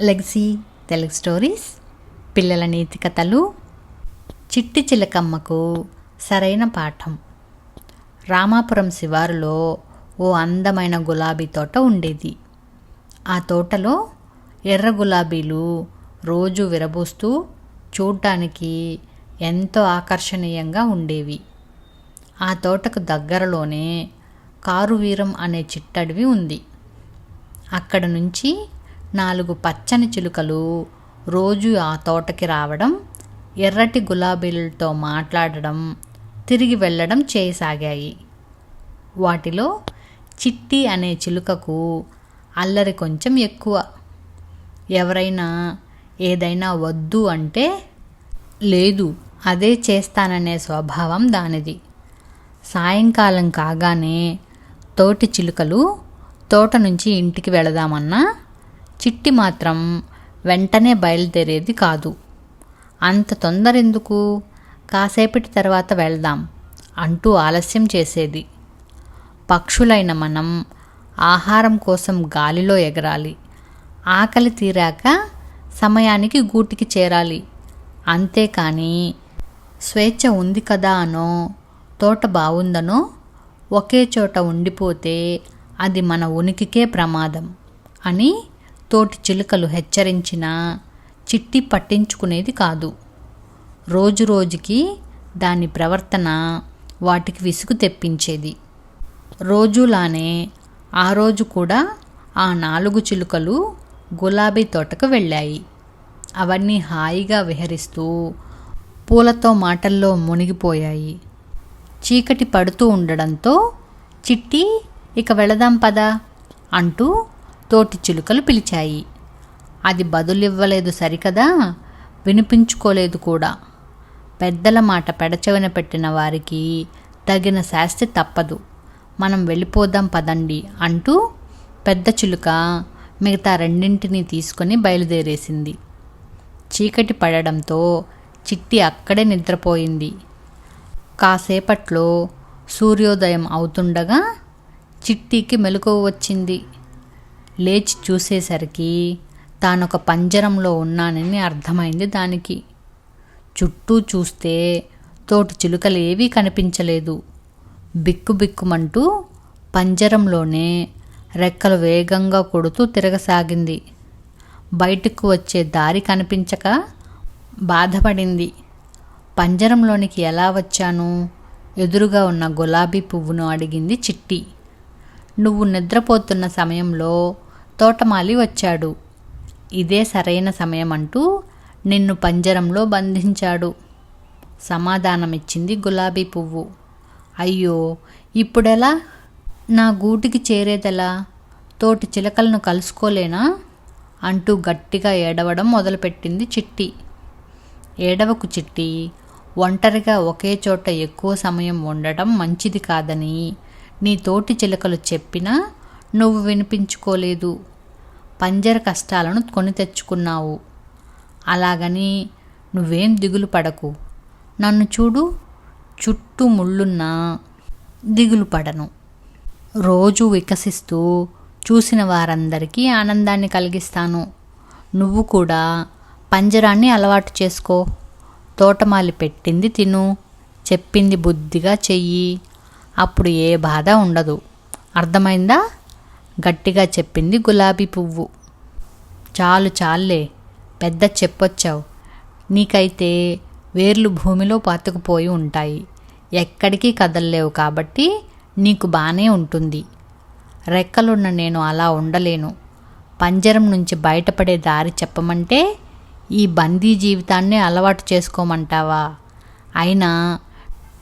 Legacy Telugu stories పిల్లల నీతి కథలు చిట్టి చిలకమ్మకు సరైన పాఠం. రామాపురం శివారులో ఓ అందమైన గులాబీ తోట ఉండేది. ఆ తోటలో ఎర్ర గులాబీలు రోజు విరబూస్తూ చూడ్డానికి ఎంతో ఆకర్షణీయంగా ఉండేవి. ఆ తోటకు దగ్గరలోనే కారువీరం అనే చిట్టడివి ఉంది. అక్కడ నుంచి నాలుగు పచ్చని చిలుకలు రోజు ఆ తోటకి రావడం ఎర్రటి గులాబీలతో మాట్లాడడం తిరిగి వెళ్ళడం చేయసాగాయి. వాటిలో చిట్టి అనే చిలుకకు అల్లరి కొంచెం ఎక్కువ. ఎవరైనా ఏదైనా వద్దు అంటే లేదు అదే చేస్తాననే స్వభావం దానిది. సాయంకాలం కాగానే తోటి చిలుకలు తోట నుంచి ఇంటికి వెళదామన్నా చిట్టి మాత్రం వెంటనే బయలుదేరేది కాదు. అంత తొందర ఎందుకు కాసేపటి తర్వాత వెళ్దాం అంటూ ఆలస్యం చేసేది. పక్షులైన మనం ఆహారం కోసం గాలిలో ఎగరాలి. ఆకలి తీరాక సమయానికి గూటికి చేరాలి. అంతేకాని స్వేచ్ఛ ఉంది కదా అనో తోట బాగుందనో ఒకే చోట ఉండిపోతే అది మన ఉనికికే ప్రమాదం అని తోటి చిలుకలు హెచ్చరించినా చిట్టి పట్టించుకునేది కాదు. రోజు రోజుకి దాని ప్రవర్తన వాటికి విసుగు తెప్పించేది. రోజులానే ఆ రోజు కూడా ఆ నాలుగు చిలుకలు గులాబీ తోటకు వెళ్ళాయి. అవన్నీ హాయిగా విహరిస్తూ పూలతో మాటల్లో మునిగిపోయాయి. చీకటి పడుతూ ఉండడంతో చిట్టి ఇక వెళదాం పదా అంటూ తోటి చిలుకలు పిలిచాయి. అది బదులివ్వలేదు సరికదా? వినిపించుకోలేదు కూడా. పెద్దల మాట పెడచెవిన పెట్టిన వారికి తగిన శాస్తి తప్పదు. మనం వెళ్ళిపోదాం పదండి అంటూ పెద్ద చిలుక మిగతా రెండింటినీ తీసుకొని బయలుదేరేసింది. చీకటి పడడంతో చిట్టి అక్కడే నిద్రపోయింది. కాసేపట్లో సూర్యోదయం అవుతుండగా చిట్టికి మెలకువ వచ్చింది. లేచి చూసేసరికి తానొక పంజరంలో ఉన్నానని అర్థమైంది దానికి. చుట్టూ చూస్తే తోటి చిలుకలు ఏవీ కనిపించలేదు బిక్కుబిక్కుమంటూ పంజరంలోనే రెక్కలు వేగంగా కొడుతూ తిరగసాగింది. బయటకు వచ్చే దారి కనిపించక బాధపడింది. పంజరంలోనికి ఎలా వచ్చాను? ఎదురుగా ఉన్న గులాబీ పువ్వును అడిగింది చిట్టి. నువ్వు నిద్రపోతున్న సమయంలో తోటమాలి వచ్చాడు. ఇదే సరైన సమయం అంటూ నిన్ను పంజరంలో బంధించాడు. సమాధానమిచ్చింది గులాబీ పువ్వు. అయ్యో ఇప్పుడెలా? నా గూటికి చేరేదెలా? తోటి చిలకలను కలుసుకోలేనా? అంటూ గట్టిగా ఏడవడం మొదలుపెట్టింది చిట్టి. ఏడవకు చిట్టి ఒంటరిగా ఒకే చోట ఎక్కువ సమయం ఉండటం మంచిది కాదని నీ తోటి చిలకలు చెప్పినా నువ్వు వినిపించుకోలేదు. పంజర కష్టాలను కొని తెచ్చుకున్నావు. అలాగని నువ్వేం దిగులు పడకు. నన్ను చూడు చుట్టూ ముళ్ళున్నా దిగులు పడను. రోజు వికసిస్తూ చూసిన వారందరికీ ఆనందాన్ని కలిగిస్తాను. నువ్వు కూడా పంజరాన్ని అలవాటు చేసుకో. తోటమాలి పెట్టింది తిను. చెప్పింది బుద్ధిగా చెయ్యి. అప్పుడు ఏ బాధ ఉండదు. అర్థమైందా? గట్టిగా చెప్పింది గులాబీ పువ్వు. చాలు చాలే పెద్ద చెప్పొచ్చావు. నీకైతే వేర్లు భూమిలో పాతుకుపోయి ఉంటాయి. ఎక్కడికి కదలలేవు కాబట్టి నీకు బాగానే ఉంటుంది. రెక్కలున్న నేను అలా ఉండలేను. పంజరం నుంచి బయటపడే దారి చెప్పమంటే ఈ బందీ జీవితాన్ని అలవాటు చేసుకోమంటావా? అయినా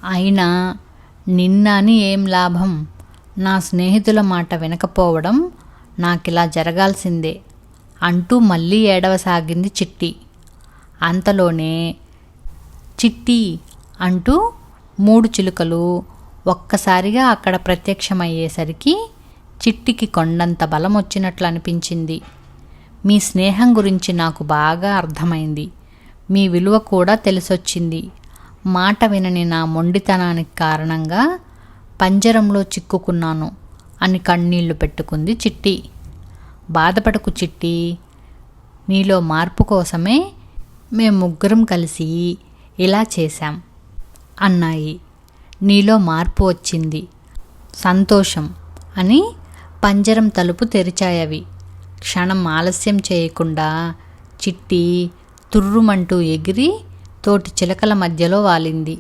అయినా నిన్న అని ఏం లాభం? నా స్నేహితుల మాట వినకపోవడం నాకిలా జరగాల్సిందే అంటూ మళ్ళీ ఏడవసాగింది చిట్టి. అంతలోనే చిట్టి అంటూ మూడు చిలుకలు ఒక్కసారిగా అక్కడ ప్రత్యక్షమయ్యేసరికి చిట్టికి కొండంత బలం వచ్చినట్లు అనిపించింది మీ స్నేహం గురించి నాకు బాగా అర్థమైంది. మీ విలువ కూడా తెలిసొచ్చింది. మాట వినని నా మొండితనానికి కారణంగా పంజరంలో చిక్కుకున్నాను అని కన్నీళ్ళు పెట్టుకుంది చిట్టి. బాధపడకు చిట్టి. నీలో మార్పు కోసమే మేము ముగ్గురం కలిసి ఇలా చేశాం అన్నాయి. నీలో మార్పు వచ్చింది. సంతోషం అని పంజరం తలుపు తెరిచాయవి క్షణం ఆలస్యం చేయకుండా చిట్టి తుర్రుమంటూ ఎగిరి తోటి చిలకల మధ్యలో వాలింది.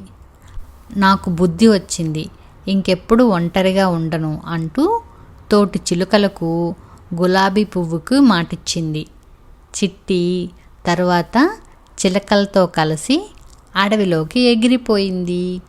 నాకు బుద్ధి వచ్చింది. ఇంకెప్పుడు ఒంటరిగా ఉండను అంటూ తోటి చిలుకలకు గులాబీ పువ్వుకు మాటిచ్చింది. చిట్టి తరువాత చిలకలతో కలిసి అడవిలోకి ఎగిరిపోయింది.